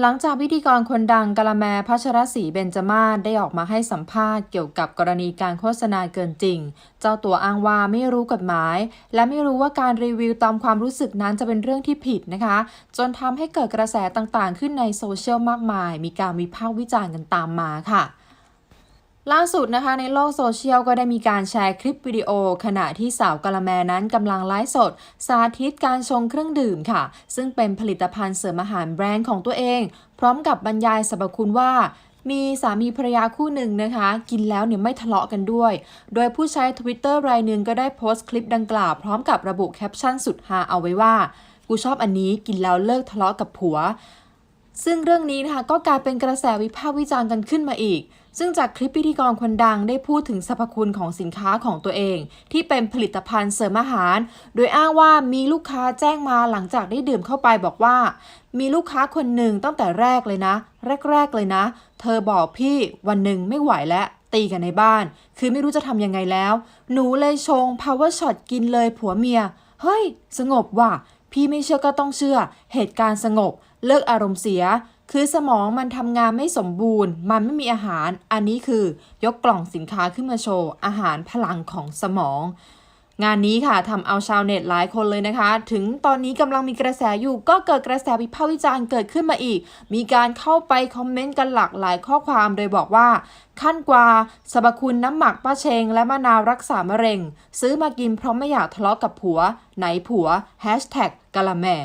หลังจากพิธีกรคนดังกะละแมพัชรศรีเบญจมาศได้ออกมาให้สัมภาษณ์เกี่ยวกับกรณีการโฆษณาเกินจริง เจ้าตัวอ้างว่าไม่รู้กฎหมาย และไม่รู้ว่าการรีวิวตามความรู้สึกนั้นจะเป็นเรื่องที่ผิดนะคะ จนทำให้เกิดกระแสต่างๆ ขึ้นในโซเชียลมากมาย มีการวิพากษ์วิจารณ์กันตามมาค่ะ ล่าสุดนะคะในโลกโซเชียลก็ได้มีการแชร์คลิปวิดีโอ ขณะที่สาวกะละแมนั้นกำลังไลฟ์สด สาธิตการชงเครื่องดื่มค่ะ ซึ่งเป็นผลิตภัณฑ์เสริมอาหารแบรนด์ของตัวเอง พร้อมกับบรรยายสรรพคุณว่ามีสามีภรรยาคู่หนึ่งนะคะ กินแล้วเนี่ยไม่ทะเลาะกันด้วย โดยผู้ใช้ Twitter รายหนึ่งก็ได้โพสต์คลิปดังกล่าว พร้อมกับระบุแคปชั่นสุดฮาเอาไว้ว่า กูชอบอันนี้กินแล้วเลิกทะเลาะกับผัว ซึ่งเรื่องนี้นะคะก็กลายเป็นกระแสวิพากษ์วิจารณ์กันขึ้นมาอีก ซึ่งจากคลิปพิธีกรคนดังได้พูดถึงสรรพคุณของสินค้าของตัวเอง ที่เป็นผลิตภัณฑ์เสริมอาหาร โดยอ้างว่ามีลูกค้าแจ้งมาหลังจากได้ดื่มเข้าไปบอกว่า มีลูกค้าคนหนึ่งตั้งแต่แรกเลยนะ แรก ๆ เลยนะ เธอบอกพี่วันหนึ่งไม่ไหวแล้วตีกันในบ้าน คือไม่รู้จะทำยังไงแล้ว หนูเลยชง power shot กินเลยผัวเมีย เฮ้ย สงบว่ะ พี่ไม่เชื่อก็ต้องเชื่อ เหตุการณ์สงบ เลิกอารมณ์เสีย คือสมองมันทำงานไม่สมบูรณ์ มันไม่มีอาหาร อันนี้คือยกกล่องสินค้าขึ้นมาโชว์ อาหารพลังของสมอง งานนี้ค่ะทำเอาชาวเน็ตหลายคนเลยนะคะ ถึงตอนนี้กำลังมีกระแสอยู่ก็เกิดกระแสวิพากษ์วิจารณ์เกิดขึ้นมาอีก มีการเข้าไปคอมเมนต์กันหลากหลายข้อความโดยบอกว่าขั้นกว่าสรรพคุณน้ำหมักป้าเชงและมะนาวรักษามะเร็ง ซื้อมากินเพราะไม่อยากทะเลาะกับผัว ไหนผัวแฮชแท็กกะละแม่